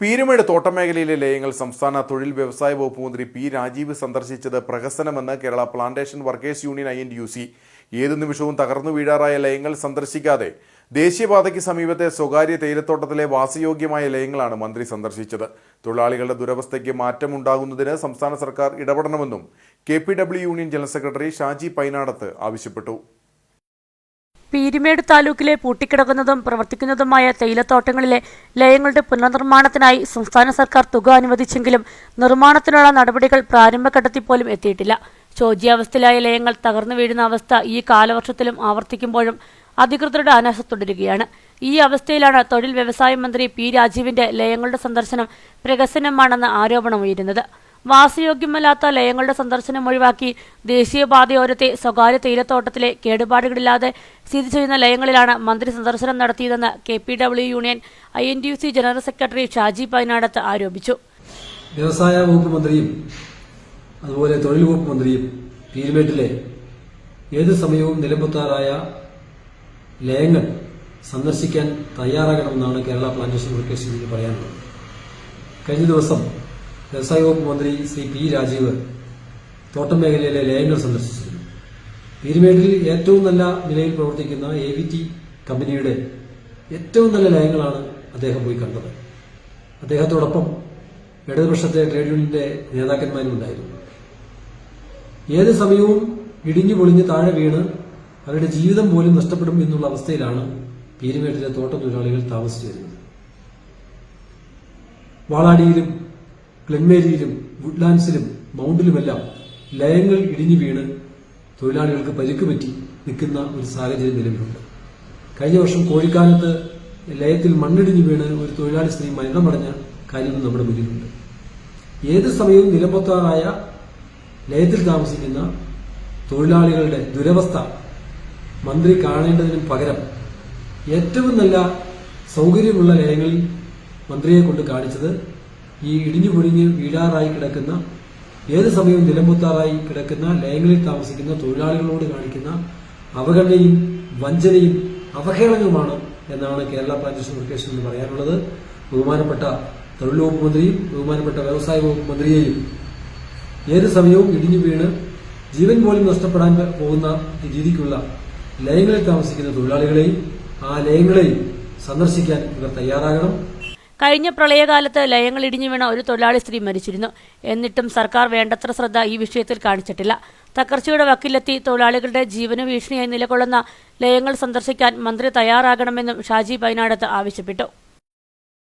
പീരുമേട് തോട്ടമേഖലയിലെ ലയങ്ങൾ സംസ്ഥാന തൊഴിൽ വ്യവസായ വകുപ്പ് മന്ത്രി പി രാജീവ് സന്ദർശിച്ചത് പ്രഹസനമെന്ന് Kerala plantation workers union I N U C. ഏതു നിമിഷവും തകർന്നു വീഴാറായ ലയങ്ങൾ സന്ദർശിക്കാതെ ദേശീയപാതയ്ക്ക് സമീപത്തെ സ്വകാര്യ തേയിലത്തോട്ടത്തിലെ വാസയോഗ്യമായ ലയങ്ങളാണ് മന്ത്രി സന്ദർശിച്ചത്. തൊഴിലാളികളുടെ ദുരവസ്ഥയ്ക്ക് മാറ്റമുണ്ടാകുന്നതിന് സംസ്ഥാന സർക്കാർ ഇടപെടണമെന്നും K P W union general secretary Shaji Painadath ആവശ്യപ്പെട്ടു. പീരുമേട് താലൂക്കിലെ പൂട്ടിക്കിടക്കുന്നതും പ്രവർത്തിക്കുന്നതുമായ തേയിലത്തോട്ടങ്ങളിലെ ലയങ്ങളുടെ പുനർനിർമ്മാണത്തിനായി സംസ്ഥാന സർക്കാർ തുക അനുവദിച്ചെങ്കിലും നിർമ്മാണത്തിനുള്ള നടപടികൾ പ്രാരംഭഘട്ടത്തിൽ പോലും എത്തിയിട്ടില്ല. ശോച്യാവസ്ഥയിലായ ലയങ്ങൾ തകർന്നു വീഴുന്ന അവസ്ഥ ഈ കാലവർഷത്തിലും ആവർത്തിക്കുമ്പോഴും അധികൃതരുടെ അനാശ തുടരുകയാണ്. ഈ അവസ്ഥയിലാണ് തൊഴിൽ വ്യവസായ മന്ത്രി പി രാജീവിന്റെ ലയങ്ങളുടെ സന്ദർശനം പ്രഹസനമാണെന്ന ആരോപണമുയരുന്നത് വാസയോഗ്യമല്ലാത്ത ലയങ്ങളുടെ സന്ദർശനം ഒഴിവാക്കി ദേശീയപാതയോരത്തെ സ്വകാര്യ തേയിലത്തോട്ടത്തിലെ കേടുപാടുകളില്ലാതെ സ്ഥിതി ചെയ്യുന്ന ലയങ്ങളിലാണ് മന്ത്രി സന്ദർശനം നടത്തിയതെന്ന് K P W union I N U C general secretary Shaji Painadath ആരോപിച്ചു. വ്യവസായ വകുപ്പ് മന്ത്രിയും അതുപോലെ തൊഴിൽ വകുപ്പ് മന്ത്രിയും പീരുമേട്ടിലെ ഏത് സമയവും നിലമ്പത്താറായ ലയങ്ങൾ സന്ദർശിക്കാൻ തയ്യാറാകണമെന്നാണ് കേരള പ്ലാന്റേഷൻ വർക്കേഴ്സ് പറയാനുള്ളത്. കഴിഞ്ഞ ദിവസം വ്യവസായ വകുപ്പ് മന്ത്രി ശ്രീ പി രാജീവ് തോട്ടം മേഖലയിലെ ലയനർ സന്ദർശിച്ചിരുന്നു. പീരുമേട്ടിൽ ഏറ്റവും നല്ല നിലയിൽ പ്രവർത്തിക്കുന്ന എ വി ടി കമ്പനിയുടെ ഏറ്റവും നല്ല ലയങ്ങളാണ് അദ്ദേഹം പോയി കണ്ടത്. അദ്ദേഹത്തോടൊപ്പം ഇടതുപക്ഷത്തെ ട്രേഡ് യൂണിയന്റെ നേതാക്കന്മാരും ഉണ്ടായിരുന്നു ഏത് സമയവും ഇടിഞ്ഞു പൊളിഞ്ഞ് താഴെ വീണ് അവരുടെ ജീവിതം പോലും നഷ്ടപ്പെടും എന്നുള്ള അവസ്ഥയിലാണ് പീരുമേട്ടിലെ തോട്ടം തൊഴിലാളികൾ താമസിച്ചു വരുന്നത് വാളാടിയിലും ക്ലെന്മേരിയിലും വുഡ്ലാൻഡ്സിലും മൗണ്ടിലുമെല്ലാം ലയങ്ങൾ ഇടിഞ്ഞു വീണ് തൊഴിലാളികൾക്ക് പരിക്ക് പറ്റി നിൽക്കുന്ന ഒരു സാഹചര്യം നിലവിലുണ്ട്. കഴിഞ്ഞ വർഷം കോഴിക്കാലത്ത് ലയത്തിൽ മണ്ണിടിഞ്ഞു വീണ് ഒരു തൊഴിലാളി സ്ത്രീ മരണമടഞ്ഞ കാര്യവും നമ്മുടെ മുന്നിലുണ്ട്. ഏത് സമയവും നിലമ്പത്താറായ ലയത്തിൽ താമസിക്കുന്ന തൊഴിലാളികളുടെ ദുരവസ്ഥ മന്ത്രി കാണേണ്ടതിനും പകരം ഏറ്റവും നല്ല സൗകര്യമുള്ള ലയങ്ങളിൽ മന്ത്രിയെ കൊണ്ട് കാണിച്ചത് ഈ ഇടിഞ്ഞു പൊടിഞ്ഞ് വീഴാറായി കിടക്കുന്ന ഏത് സമയവും നിലമ്പുത്താറായി കിടക്കുന്ന ലയങ്ങളിൽ താമസിക്കുന്ന തൊഴിലാളികളോട് കാണിക്കുന്ന അവഗണനയും വഞ്ചനയും അവഹേളനവുമാണ് എന്നാണ് കേരള പ്ലാന്റേഷൻ വർക്കേഴ്സ് എന്ന് പറയാനുള്ളത്. ബഹുമാനപ്പെട്ട തൊഴിൽ വകുപ്പ് മന്ത്രിയും ബഹുമാനപ്പെട്ട വ്യവസായ വകുപ്പ് മന്ത്രിയെയും ഏത് സമയവും ഇടിഞ്ഞു വീണ് ജീവൻ പോലും നഷ്ടപ്പെടാൻ പോകുന്ന രീതിക്കുള്ള ലയങ്ങളിൽ താമസിക്കുന്ന തൊഴിലാളികളെയും ആ ലയങ്ങളെയും സന്ദർശിക്കാൻ ഇവർ തയ്യാറാകണം. കഴിഞ്ഞ പ്രളയകാലത്ത് ലയങ്ങൾ ഇടിഞ്ഞു വീണ ഒരു തൊഴിലാളി സ്ത്രീ മരിച്ചിരുന്നു. എന്നിട്ടും സർക്കാർ വേണ്ടത്ര ശ്രദ്ധ ഈ വിഷയത്തിൽ കാണിച്ചിട്ടില്ല. തകർച്ചയുടെ വക്കിലെത്തി തൊഴിലാളികളുടെ ജീവന ഭീഷണിയായി നിലകൊള്ളുന്ന ലയങ്ങൾ സന്ദർശിക്കാൻ മന്ത്രി തയ്യാറാകണമെന്നും ഷാജി പൈനാടത്ത് ആവശ്യപ്പെട്ടു.